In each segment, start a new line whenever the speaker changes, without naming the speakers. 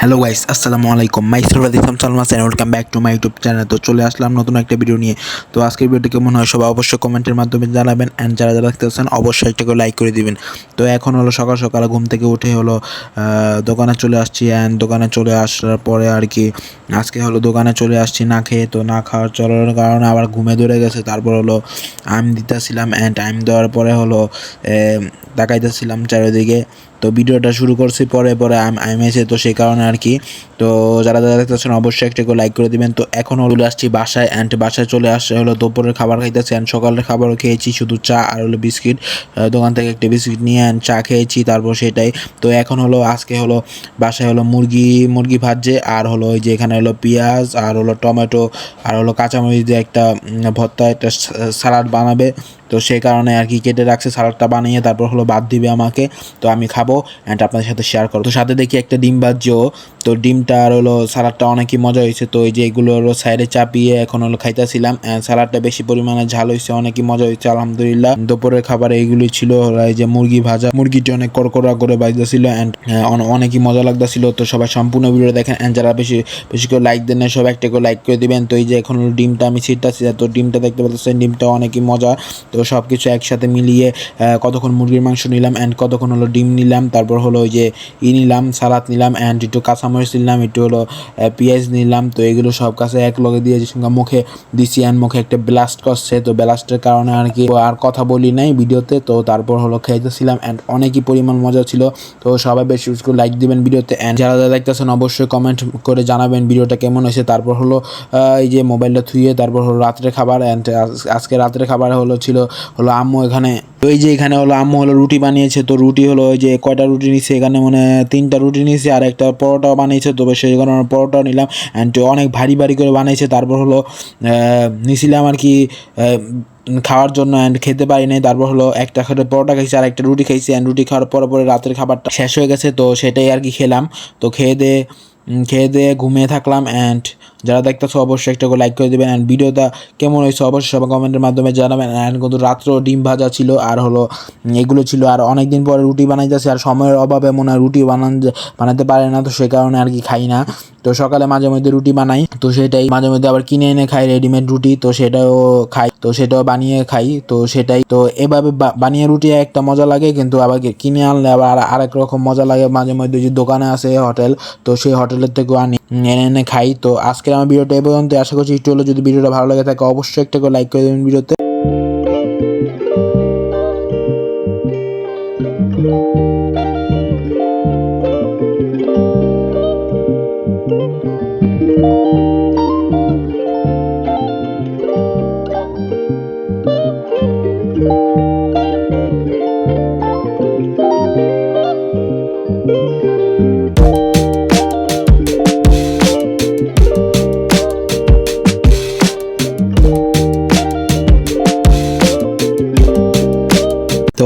Hello guys আসসালামু আলাইকুম। My Sarwar Islam Salma channel welcome back to my YouTube channel তো চলে আসলাম নতুন একটা ভিডিও নিয়ে। তো আজকের ভিডিওটি কেমন হয় সবাই অবশ্যই কমেন্টের মাধ্যমে জানাবেন। অ্যান্ড যারা যারা দেখতেছেন অবশ্যই একটাকে লাইক করে দিবেন। তো এখন হলো সকাল সকাল ঘুম থেকে উঠে হলো দোকানে চলে আসছি। অ্যান্ড দোকানে চলে আসার পরে আর কি, আজকে হলো দোকানে চলে আসছি না খেয়ে। তো না খাওয়ার চলার কারণে আবার ঘুমে ধরে গেছে। তারপর হলো আইম দিতেছিলাম অ্যান্ড টাইম দেওয়ার পরে হলো তাকাইতেছিলাম চারিদিকে। তো ভিডিওটা শুরু করছি, পরে পরে আম আইম এসে তো সেই কারণে আর কি তো যারা যারা দেখতেছেন অবশ্যই একটা করে লাইক করে দিবেন। তো এখন হলো আসছি বাসায় অ্যান্ড বাসায় চলে আসছে হলো দুপুরের খাবার খাইতেছি অ্যান্ড সকালের খাবারও খেয়েছি, শুধু চা আর হলো বিস্কিট। দোকান থেকে একটা বিস্কিট নিয়ে অ্যান্ড চা খেয়েছি, তারপর সেটাই। তো এখন হলো, আজকে হলো বাসায় হলো মুরগি মুরগি ভাজছে আর হলো ওই যে এখানে হলো পেঁয়াজ আর হলো টমেটো আর হলো কাঁচামরিচ দিয়ে একটা ভর্তা, একটা সালাড বানাবে। তো সেই কারণে আর কি কেটে রাখছে, সালাডটা বানিয়ে তারপর হলো বাদ দিবে আমাকে। তো আমি খাব অ্যান্ড আপনাদের সাথে শেয়ার করব। তো সাথে দেখি একটা ডিম ভাজছেও তো ডিমটা আর হলো সালাডটা অনেকই মজা হয়েছে। তো এই যে এগুলো হলো সাইডে চাপিয়ে এখন হলো খাইতেছিলাম সালাডটা বেশি পরিমাণে ঝাল হয়েছে, অনেকই মজা হয়েছে, আলহামদুলিল্লাহ। দুপুরের খাবার এইগুলি ছিল এই যে মুরগি ভাজা। মুরগিটি অনেক কড়কড়া করে বাজতেছিল অ্যান্ড অনেকই মজা লাগতেছিল। তো সবাই সম্পূর্ণ ভিডিও দেখেন অ্যান্ড যারা বেশি বেশি করে লাইক দেন সব একটা করে লাইক করে দিবেন। তো এই যে এখন ডিমটা আমি ছিটতেছি, তো ডিমটা দেখতে পাচ্ছেন, ডিমটা অনেকই মজা। তো সব কিছু একসাথে মিলিয়ে কতক্ষণ মুরগির মাংস নিলাম অ্যান্ড কতক্ষণ হলো ডিম নিলাম, তারপর হলো ওই যে ই নিলাম, সালাদ নিলাম অ্যান্ড একটু কাঁচামরিচ নিলাম, একটু হলো পেঁয়াজ নিলাম, তো এগুলো সব কাছে এক লগে দিয়ে যে সঙ্গে মুখে দিছি অ্যান্ড মুখে একটা ব্লাস্ট করছে, তো ব্লাস্টের কারণে আর কি আর কথা বলি নাই ভিডিওতে, তো তারপর হলো খাইতেছিলাম অ্যান্ড অনেকই পরিমাণ মজা ছিল, তো সবাই বেশি বেশি করে লাইক দিবেন ভিডিওতে অ্যান্ড যারা যারা দেখতেছেন অবশ্যই কমেন্ট করে জানাবেন ভিডিওটা কেমন হয়েছে, তারপর হলো এই যে মোবাইলটা থুয়ে তারপর হলো রাত্রে খাবার অ্যান্ড আজকে রাত্রে খাবার হলো ছিল হলো আম্মু এখানে ওই যে এখানে হলো আম্মু হলো রুটি বানিয়েছে তো রুটি হলো ওই যে কয়টা রুটি নিচ্ছে এখানে মানে তিনটা রুটি নিয়েছে আর একটা পরোটাও বানিয়েছে তো সেই কারণে পরোটাও নিলাম অ্যান্ড অনেক ভারী ভারী করে বানিয়েছে তারপর হলো আহ, নিছিলাম আর কি খাওয়ার জন্য অ্যান্ড খেতে পারি নাই তারপর হলো একটা খাটে পরোটা খাইছি আর একটা রুটি খাইছি অ্যান্ড রুটি খাওয়ার পরে পরে রাতের খাবারটা শেষ হয়ে গেছে তো সেটাই আর কি খেলাম তো খেয়ে দিয়ে খেয়ে দিয়ে ঘুমিয়ে থাকলাম অ্যান্ড যারা দেখতেছো অবশ্যই একটা লাইক করে দেবেন। অ্যান্ড ভিডিওটা কেমন হয়েছে অবশ্যই সবাই কমেন্টের মাধ্যমে জানাবেন। অ্যান্ড কিন্তু রাত্রেও ডিম ভাজা ছিল আর হলো এগুলো ছিল আর অনেক দিন পরে রুটি বানাইতেছে আর সময়ের অভাবে মনে হয় রুটি বানান বানাতে পারে না, তো সে কারণে আর কি খাই না। তো সকালে মাঝে মধ্যে রুটি বানাই, তো সেটাই মাঝে মধ্যে আবার কিনে এনে খাই রেডিমেড রুটি, তো সেটাও খাই, তো সেটাও বানিয়ে খাই, তো সেটাই, তো এভাবে বানিয়ে রুটি একটা মজা লাগে, কিন্তু আবার কিনে আনলে আবার আরেক রকম মজা লাগে। মাঝে মধ্যে যে দোকানে আছে হোটেল তো সেই হোটেলের থেকেও আনি এনে এনে খাই, তো আজকের আমার ভিডিওটা এ পর্যন্ত আশা করছি একটু হলো যদি ভিডিওটা ভালো লাগে থাকে অবশ্যই একটা করে লাইক করে দেবেন ভিডিওতে।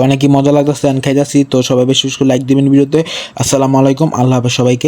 অনেকই মজা লাগতেছে খাইতেছি। তো সবাই বেশি বেশি লাইক দিবেন ভিডিওতে। আসসালামু আলাইকুম। আল্লাহ হাফেজ সবাইকে।